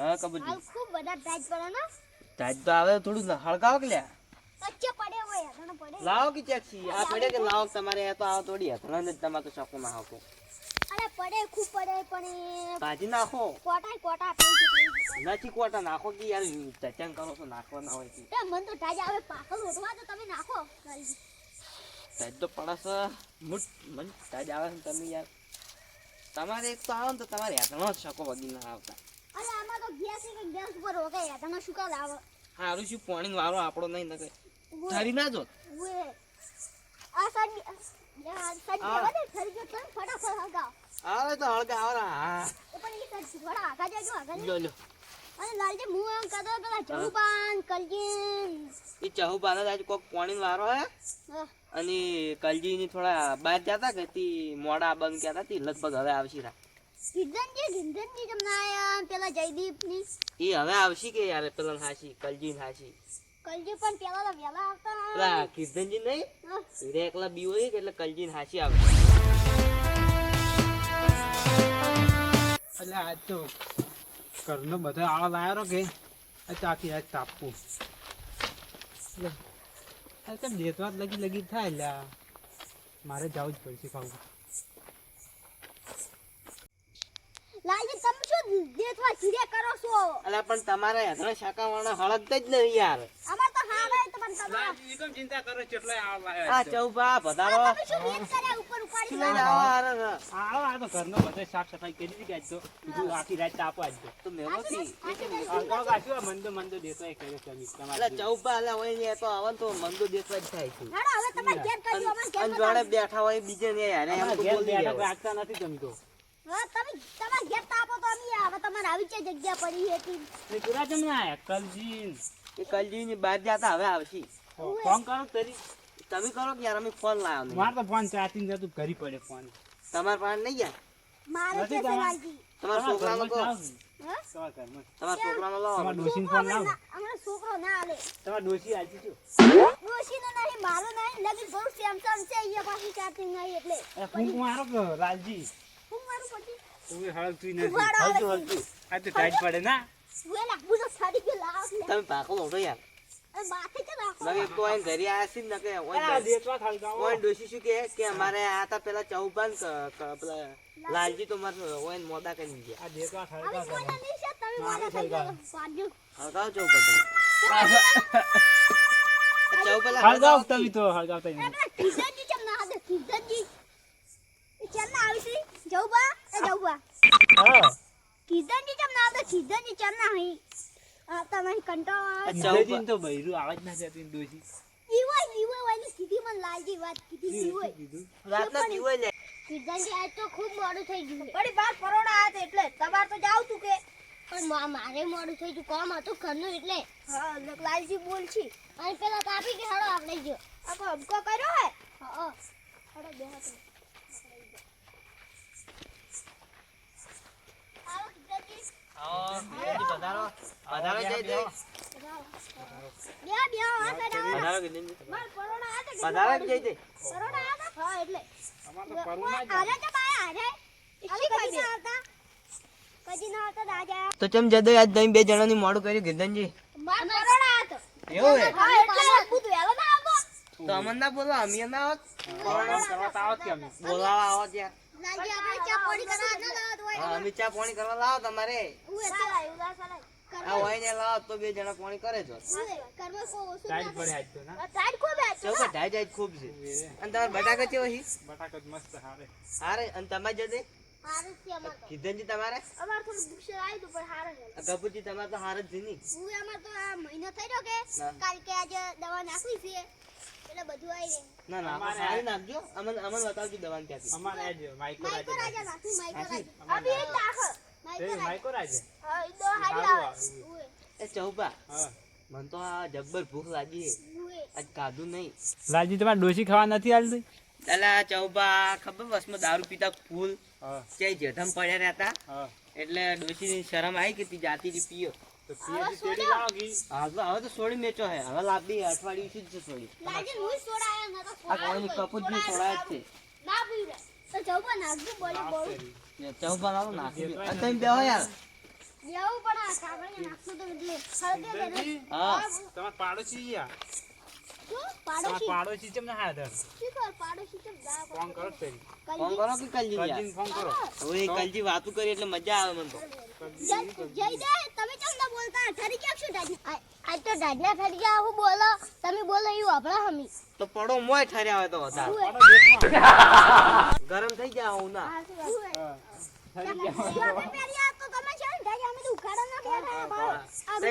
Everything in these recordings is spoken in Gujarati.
હા કબૂતર હાલ ખૂબ બધા ટાઈટ પડે ને. તાજ તો આવે થોડું ન- કે લ્યા? વચ્ચે પડે હોય હેઠળ પડે. લાવો કે ચેક્સી આ પડે કે લાવો તમારે? આ તો આવો તોડી હથરાન જ તમારે તો ચોખ્ખું ના હાકો. અરે પડે ખૂબ પડે પણ એ નાખો. કોટાય કોટા પેલી પેલી નથી કોટા નાખો કે યાર ચચન કરો છો નાખવા ના હોય એ મન તો ટાઈટ આવે પાકલ ઓઢવા તો તમે નાખો. જલ્દી. તો પડસ મુટ મન તાજ આવે તમે યાર. તમારે એક તો આવો ને તો તમારે હેઠળ જ શકો વગી ના આવતા. અરે આમાં તો ગેસ કે ગેસ ઉપર રોકે તમે શું કાલ આવે? હારું શું પાણી વાળો આપણો નહીં નકે ઠરી ના જો આ લો અને કલજી ની થોડા બહાર જતા કે મોડા બંધ કેતા લગભગ હવે આવશી રા ગિરધનજી ગિરધનજી તમને આયા પેલા જયદીપની. એ હવે આવશી કે યાર પેલા હાશી કલજી હાશી કલજી પણ પેલા તો વહેલા આવતા પેલા કીર્તનજી નહીં? હીરે એકલા બી હોય એટલે કલજી હાશી એટલે આજ તો ઘરનો બધો આળો લાવ્યો કે આ ચાકી આજ તાપવું. એટલે કેમ દેતવાત લગી લગી થાય એટલે મારે જવું જ પડશે પાછું લાલજી તમે શું દેખવા ચીડે કરો છો? અલા પણ તમારે હેઠળ શાકાવાળા હળદ જ નહીં યાર. અમાર તો હા ભાઈ તો પણ તમે કેમ ચિંતા કરો કેટલો આળો આ ચૌબા બધારો તમે શું લેટ કર્યા ઉપર ઉપાડી લઈ આવો હારે રા. આળો આ તો ઘરનો બધે સાફ સફાઈ કરી દીધી કે આજ તો બીજું આખી રાત તાપો આજ તો. તો મેલોથી હળગાવ કાઢ્યું આ મંદો મંદો દેતો એ કર્યો તમે અલા તમારે ચૌપા અલા હોય ને તો આવે તો મંદો દેખવા જ થાય છે. હેડો હવે તમે ઘેર કરજો અમાર ઘેર જોડે બેઠા હોય બીજે ને યાર એમ તો બોલ બેઠા આવે. રાખતા નથી તમે તો હા તમે તમાર ઘેર તાપો તો અમે હવે તમારે આવી છે જગ્યા પડી છે તી. નીકળ્યા કેમ ના આયા? કલજી એ કલજી બહાર જતા હવે આવશી. ફોન કરો તરી. તમે કરો કે યાર અમે ફોન લાવ્યો નહીં. તો ફોન ચાર્જિંગ નતું ઘરી પડે ફોન. તમારા પાસે નહીં યાર મારે છે તમાર- છોકરાનો હા? તમારા છોકરાનો લાવો. તમારા ડોશીને ફોન લાવો. અમારો છોકરો ના આલે તમારા ડોશી આલતી છો ડોશીનો નહીં મારો નહીં લગી બહુ સેમસંગ છે અહીંયા પાછી ચાર્જિંગ નહીં એટલે એ ફૂંક મારો લાલજી? હું મારું પછી તું હળગતી ઉઘાડો નથી આવે હલતું હલતું આ તો ટાઈટ પડે ના? સુએલા લાગુ તો સાડી કે લાવ તમે પાકો લોટો યાર. એ માથે કે રાખો? નકે એક ઘરે આયા છે નકે ઓય દેતવા હળગાવો ઓય ડોશી શું કહે કે અમારે આ હતા પેલા ચૌપાન ક- ક- પેલા લાલજી. તો મારે ઓય મોદા કરી ગયા આ દેતવા હવે હળગાવો કોઈને નહીં છે? તમે મારે મોડા થઈ સળગાવો. ગયો વાગ્યો હળગાવો ચૌપાન તમે ચૌપાન હળગાવ તમે તો હળગાવતા એ નહીં ચમ ના હાથે ચમ ના આવી છે બા એ જઉબા. હા. ની ચમ ના આવતા? ની ચમ ના હઈ આ તમે કંટાળો આવે જયજીન તો બૈરું જ ના જતી દોશી ડોશી ઈવાય ઈવાય વાલી કીધી મને લાલજી વાત કીધી ઈવાય કીધું? રાતના પીવો લે કિશનજી આજ તો ખૂબ મોડું થઈ ગયું પડી બાર પરોડા આયા હતા એટલે તમાર તો જાવ તું કે. પણ મારે મોડું થઈ ગયું. કોમ હતું ઘરનું એટલે. હા લાલજી બોલ છે અને પેલા કાપી કે હાડો આપણે જો આખો અબકો કર્યો હે? હા હાડો બે તો ચમ જદો આજ તમે બે જણાની મોડું કર્યું હતો એવું તો અમન ના બોલો અમે ના આવત બોલાવા આવત કે અમે બોલાવા આવો ત્યાં લાલજી આપણે ચા પોડી કરવા ના લાવત હોય. હા, અમે ચા પાણી કરવા લાવો તમારે. ઉએ ઉલા ચાલાય આ હોય ને લાવો તો બે જણા પાણી કરે છો. કરવા કો ઓછું ટાઈટ પડે આજ તો ના. ટાઈટ કો બે ચૌકા ઢાઈ જાય ખૂબ છે. અને તમારે બટાકા કેવો હી બટાકા મસ્ત હારે. હારે અને તમારે જતે હારું છે અમાર તો. કીધનજી તમારે? અમાર થોડું બુક્સ આવી તું પણ હારું છે તમારે તો હાર જ છે ની. અમાર તો આ મહિનો થઈ રહ્યો કે કાલ કે આજે દવા નાખવી છે. એટલે બધું આવી રહે ના ના સારી નાખજો. અમન અમન બતાવજો દવાન ક્યાંથી અમન આજો માઈકો માઈકો રાજા રાજા નાખવી માઈકો નાખી? રાજા અભી એક નાખ. માઈકો રાજા માઈકો રાજા હા ઈ તો હારી આવે. એ ચૌપા હા. મન તો આ જબ્બર ભૂખ લાગી. આજ કાધું નહીં. લાલજી તમારે ડોશી ખાવા નથી આલતી અલા ચૌપા ખબર વસમાં દારૂ પીતા ફૂલ? ક્યાંય જેઠમ પડ્યા રહેતા? એટલે ડોશીની શરમ આવી કે તી જાતી થી પીયો. તો તેડી હવે સોળી મેચો હે. હવે લાંબી અઠવાડિયું સુધી છે સોળી લાગે હું સોડા ન તો આ કોઈની કપૂતની જ છે. ના પીવે તો જવું નાખજો બોલે બોલ ચૌપા લાવો નાખી દે. તમે બેહો યાર. બેવું પણ આ કાગળિયા નાખશું તો એટલે હળગે દે હા. તમારા પાડોશી યા. પાડોશી? પાડોશી ચમ ના હાજર શું કર? પાડોશી કેમ ગા ફોન કરો જ ફોન કરો કે કલજી યાર? ફોન કરો. હવે કલજી વાતું કરી એટલે મજા આવે મને તો. જય જય દે તમે કેમ ના ઠરી ગયા શું ડાજ આ તો ડાજના ઠરી ગયા હું બોલો. તમે બોલો એવું આપણા હમી. તો પડો મોય ઠર્યા હોય તો વધારે. ગરમ થઈ ગયા હું ના.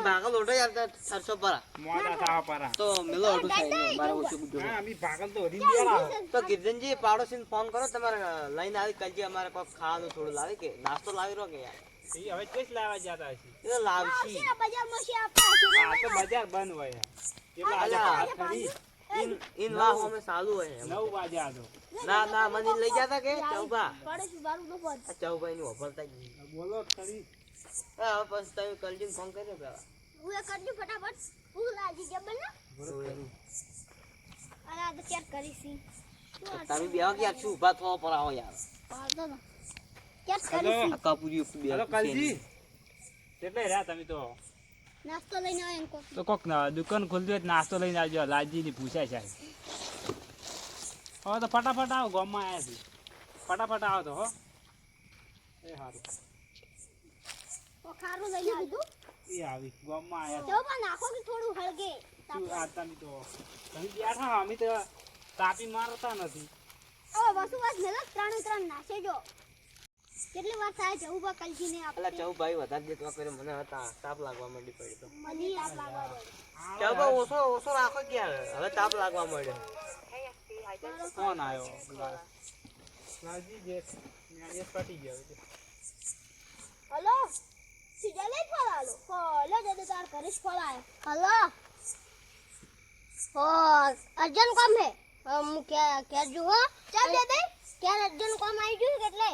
ભાગલ ઓટો યાર સરસો પર. મોડા થાવા પારા. તો મિલો ઓટો થાય મારે ઓછું કુજો હા, અમી પાગલ તો હરીને બેઠા તો કીર્તનજી પાડોશીને ફોન કરો તમારે લઈને આવી કાલજી અમારે કોઈ ખાવાનું થોડું લાવે કે નાસ્તો લાવી રહ્યો કે યાર? ઈ હવે ચેસ લાવવા જતા હશે. એ લાવશી. આ બજારમાં છે આ તો બજાર બંધ હોય યાર. કેટલા આજે. અલા. રાત ખરી? ઇન ઇન વાહ અમે ચાલુ હોય નવ વાગે આજો. ના ના મને લઈ જતા કે? ચૌબા પડોશી બારું નો પદ આ ની ઓફરતા બોલો ખરી. હા હવે તમે કલજીને ફોન કર્યો પેલા. હું એ કરજો ફટાફટ. હું લાગી ગયા બને અને આ તો ચેક કરીશી તમે બે ક્યાંક શું ઊભા થવા પર આવો યાર. પાડો ના. તો? નાસ્તો લઈને આવો એમ કહો તો કોક દુકાન ખુલતી હોય નાસ્તો લઈને આવજો. લાલજી ની પૂછાય છે હવે તો ફટાફટ આવો ગામમાં આવ્યા છે. ફટાફટ આવો તો હો. એ સારું એ આવી ગામમાં આવ્યા જો પણ નાખો કે થોડું હળગે. તો? બેઠા અમે તો તાપી મારતા નથી. હવે વસુ વાસ મેલો ત્રણ ત્રણ નાખે જો. કેટલી વાર થાય જવું બા કલજી ને પેલા ચૌ ભાઈ વધારે દેતો કરે મને હતા તાપ લાગવા માંડી પડી તો. મની આપ લાગવા પડે ચૌબા ઓછો ઓછો રાખો કે હવે તાપ લાગવા માંડ્યો. કોણ આવ્યો. નાજી જે નાજી પટી ગયો છે. હલો? સીધા લઈ ફળ હલો તાર કરીશ ફળ આયો હલો? હો અર્જન કોમ હે? હમ કે કે જો ચાલ દે દે કે અર્જન કોમ આવી ગયું એટલે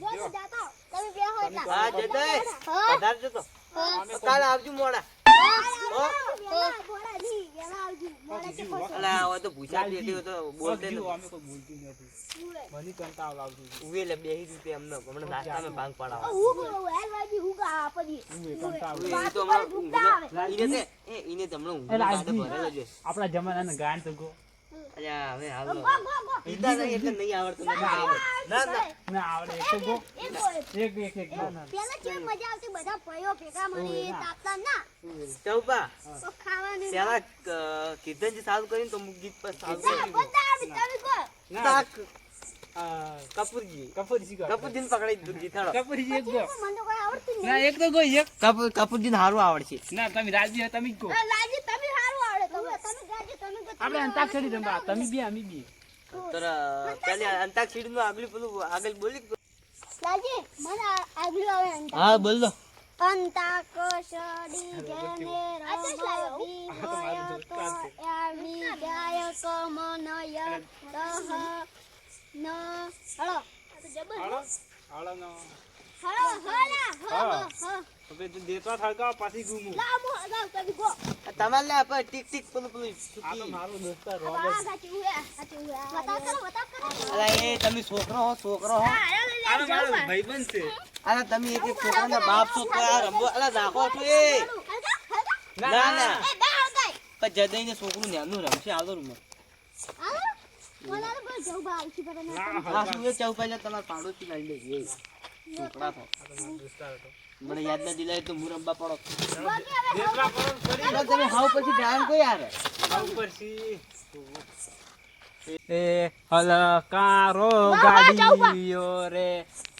જો તો તમે બે હોય તા હા જતો હા. જતો. હા. આવજો મોડા. અલા હવે તો ભૂસા પેટી હોય તો બોલતે બોલતે ને અમે અલ્યા, હવે હાલો. ઈદા નહીં એટલે નહીં આવડતું. ના ના ના આવડે એક ગો. એક એક એક ના ના પેલા કેવી મજા આવતી બધા ભાઈઓ ભેગા મળી તાપતા ના. ચૌપા તો પેલા ક- કીર્તનજી સારું કરીને તો ગીત પર સારું ના, કર્યું. બધા આવી તમે કહો ના. તાક. આ, કપૂરજી. કપૂરજી પકડાઈ દીધું જીતાડો કપૂરજી એક ગો. મને તો કોઈ આવડતું નહીં. ના એક તો ગો એક. કપૂર કપૂરજીને સારું આવડશે. ના તમે રાજી તમે ગો. આ તમે સારું આવડે તમે તમે ગાજી તમે કહો, તમે આપણે અંતાક્ષરી રમવા તમે બી અમે બી. અંતાક્ષરી નું આગળ પેલું આગળ બોલી આગલું હા બોલ દો. અંતાક્ષરી જેને રમતી હોય તો એની ગાયક મનય તહ ન હળો. હળા. હ હા. હ હ હવે તું દેતવા થડકાવ પાછી ગુમું લાવ મો લાવ તમે ગો તમારે લે આપણે ટીક ટીક પેલું પેલું આ તો બાપ છો રમવો અલા રાખો છો ના ના એ બે ને પણ છોકરું નેનું રમશે રૂમ આવતી પહેલા તમારા પાડોશી લઈ લેજે છોકરા તો મને યાદ ના દિલાય તો હું પડો. તમે હાવ પછી ધ્યાન કોઈ યાર હાવ પછી. એ હલકારો ગાડીઓ રે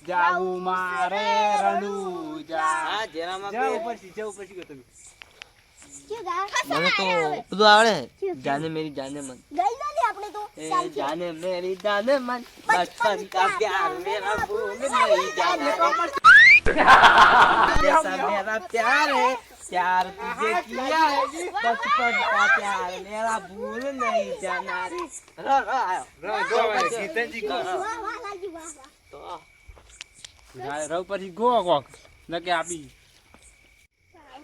જાવું મારે રણુ જા જેનામાં જાવ પછી ઉપરથી ગયો તમે. કે ગા મને તો બધું આવડે. જાને મેરી જાને મન. ગઈ આપણે તો ए ચાલશે जाने मेरी जाने मन बचपन का प्यार मेरा भूल नहीं जाना जैसा मेरा प्यार है प्यार तुझे किया है बचपन का प्यार मेरा भूल नहीं जाना रे रो रो आयो રો ગો હવે કીર્તનજી ગો વાહ વાહ લાગી વાહ વાહ तो ના રવ પછી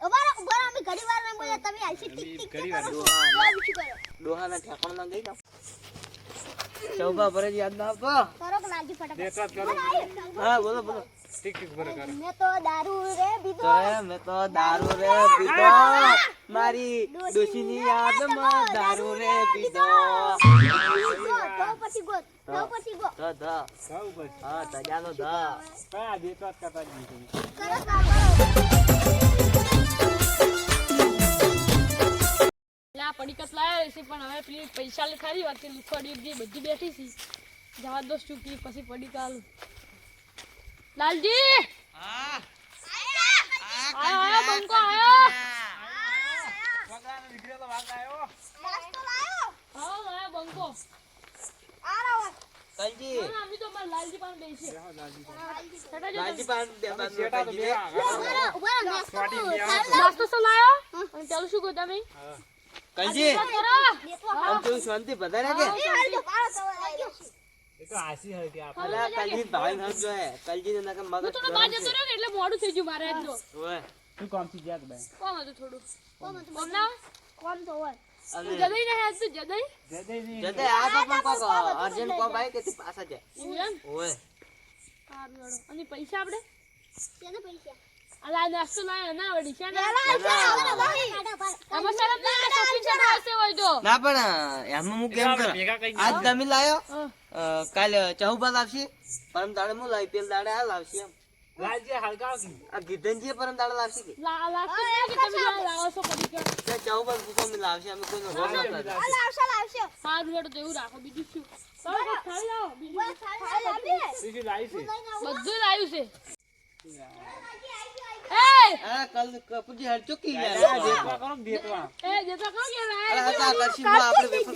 રહો, ઊભા અમે ઘડી વાર ના બોલ્યા, તમે હાલશી ટીક ટીક કરો. તો કરો. ડોહાના ઠેકાણામાં ગઈ જાવ ચૌબા પર જ યાદ ના આપો કરો કે લાગી ફટાફટ. કરો. હા બોલો બોલો ટીક ટીક બરો કરો. મેં તો દારૂ રે પીધો. તો મેં તો દારૂ રે પીધો મારી ડોશીની યાદમાં દારૂ રે પીધો તો પછી ગો, તો પછી ગો. The the. હા તજાનો ધ કયા દેખાત કરતા તમે. કરો પડીકત લાયા છે પણ હવે પેલી પૈસા લે ખરી વાત લુખવાડી જે બધી બેઠી છે. જવા દો ચૂકી પછી પડીકા આલું લાલજી! આયો આયો બંકો આયો. બંકો. લાલજી. લાલજી. છટા બેસી લાલજી પાન બે બાદ શેઠા તો બે આગળ. ઊભા રહો, ઊભા રહો, નાસ્તો સ્વાટી લાવો. બે આવો. નાસ્તો શું લાયો અને ચાલુ શું કહો તમે? દેતો આમ તું શાંતિ વધારે કે એ તો આસી તો કે આપણે. અલા ભાઈ હમ જો હે કલજી ને નકર મગજ થોડો બહાર જતો રહ્યો એટલે મોડું થઈ ગયું મારે તો ઓય. શું કામથી ગયા તા ભાઈ? કોમ હતું થોડું? કોમ હતું કોમ ના કોમ તો હોય. તું જદઈ ના હેસ તું જદઈ જદઈ ની જતે આ તો પણ કોક અર્જન કો ભાઈ કે તું પાછા જાય. ઓય. કાર લડો અને પૈસા આપણે શેના પૈસા? અલા નાસ્તો લાયો ના વળી છે ને આવશે, આવશે, ના આવશે ના પણ એમાં હું કેમ કર આજ તમે લાયો કાલે ચહુબા લાવશે પરમ દાડે હું લાવી પેલ દાડે આ લાવશે એમ ગીધનજી પરમ દાડે લાવશે કે લા લાગતું નહીં કે તમે આ લાવો છો પડી કે તે ચહુબા પૂછો અમે લાવશે અમે ના લાવશે, લાવશે. તો એવું રાખો બીજું શું. બધું લાવ્યું છે આઈ ગયો, આઈ ગયો. એ આ કલ કપૂજી હર ચૂકી ગયા. દેતવા કરો ને એ કે આ કરશી આપણે વેફર.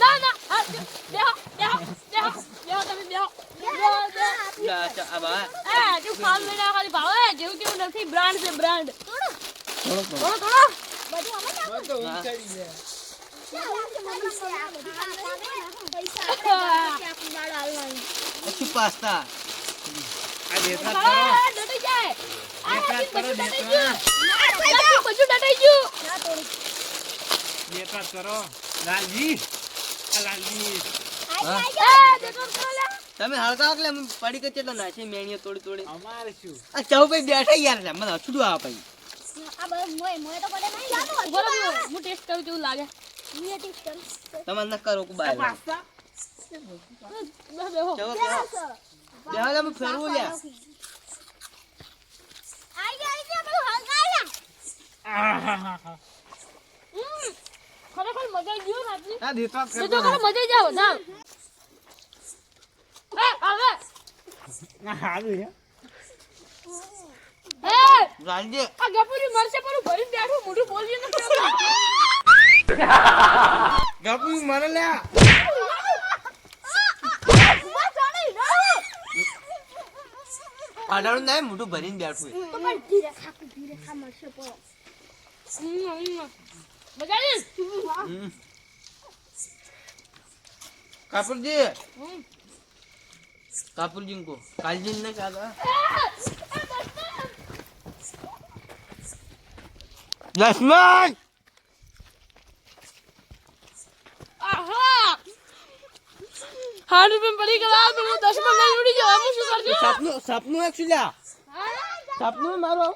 ના ના ના. ના ના તમે જેવું કેવું નથી બ્રાન્ડ છે બ્રાન્ડ. થોડો. થોડો થોડો. બધું અમે પછી પાસ્તા આ દેતવા કરો. આ જાય આ કરો, બધું દેતવા. ડટાઈ ગયું આ બધું ડટાઈ ગયું દેતવા કરો. લાલજી. આ લાલજી. એ દેખો કરો લે તમે હળગાવ એટલે પડી કે ચેટલો નાખી મેણીઓ તોડી તોડી અમારે શું? આ ચૌ ભાઈ બેઠા યાર મને અછુડું આ ભાઈ ઊભો રહો, હું ટેસ્ટ કરું કેવું લાગે તમે ન કરો કે બાય પાસ્તા? બે બેહો ચૌ બેહો બેહો અમે ફેરવું લે ખરેખર મજા આવી ગયો તો તો ખરે મજા આવી જાવ એ ના. એ રાલજી આ ગપુરી મરશે પણ ભરી ભરીને બેઠું મોઢું બોલીએ ને ગપુ મને લ્યા પાડાળું ના મોટું ભરીને બેઠું મજા આવી હમ. કાપુરજી હમ. કાપુરજી કો કાલજી ને કાદા લક્ષ્મણ હાડ રૂપિયા પડી ગયા. તો હું દસમાં ઉડી જાવ હું શું કરશું? સપનું સપનું એક શું લ્યા સપનું મારો.